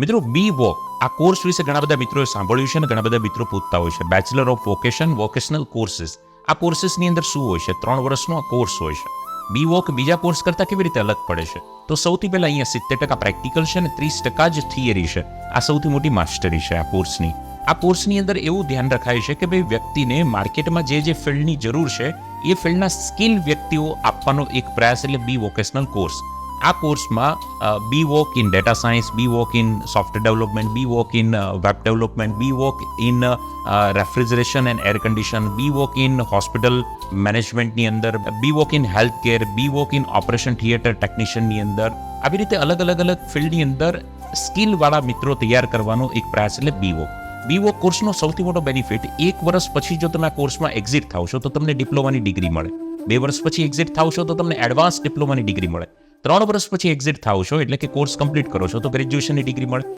મિત્રો બી વોક આ કોર્સ વિશે ઘણા બધા મિત્રોએ સાંભળ્યું છે અને ઘણા બધા મિત્રો પૂછતા હોય છે. Bachelor of vocation vocational courses આ કોર્સિસની અંદર શું હોય છે? ત્રણ વર્ષનો આ કોર્સ હોય છે. બી વોક બીજા કોર્સ કરતાં કેવી રીતે અલગ પડે છે? તો સૌથી પહેલાં અહીંયા સિત્તેર ટકા પ્રેક્ટિકલ છે અને ત્રીસ ટકા જ થિયરી છે. આ સૌથી મોટી માસ્ટરી છે આ કોર્સની આ કોર્સની અંદર એવું ધ્યાન રખાય છે કે ભાઈ વ્યક્તિને માર્કેટમાં જે જે ફિલ્ડની જરૂર છે, એ ફિલ્ડના સ્કિલ વ્યક્તિઓ આપવાનો એક પ્રયાસ એટલે બી વોકેશનલ કોર્સ આ કોર્સમાં B voc in data science B voc in software development B voc in web development B voc in refrigeration and air condition B voc in hospital મેનેજમેન્ટની અંદર B voc in health care B voc in operation theatre ટેકનિશિયનની અંદર. આવી રીતે અલગ અલગ અલગ ફિલ્ડની અંદર સ્કિલવાળા મિત્રો તૈયાર કરવાનો એક પ્રયાસ એટલે બી વોક બી વોક કોર્સનો સૌથી મોટો બેનિફિટ એક વર્ષ પછી જો તમે આ કોર્સમાં એક્ઝિટ થાવ છો તો તમને ડિપ્લોમાની ડિગ્રી મળે. બે વર્ષ પછી એક્ઝિટ થાવ છો તો તમને એડવાન્સ ડિપ્લોમાની ડિગ્રી મળે. ત્રણ વર્ષ પછી એક્ઝિટ થાવ છો, એટલે કે કોર્સ કમ્પ્લીટ કરો છો, તો ગ્રેજ્યુએશનની ડિગ્રી મળે.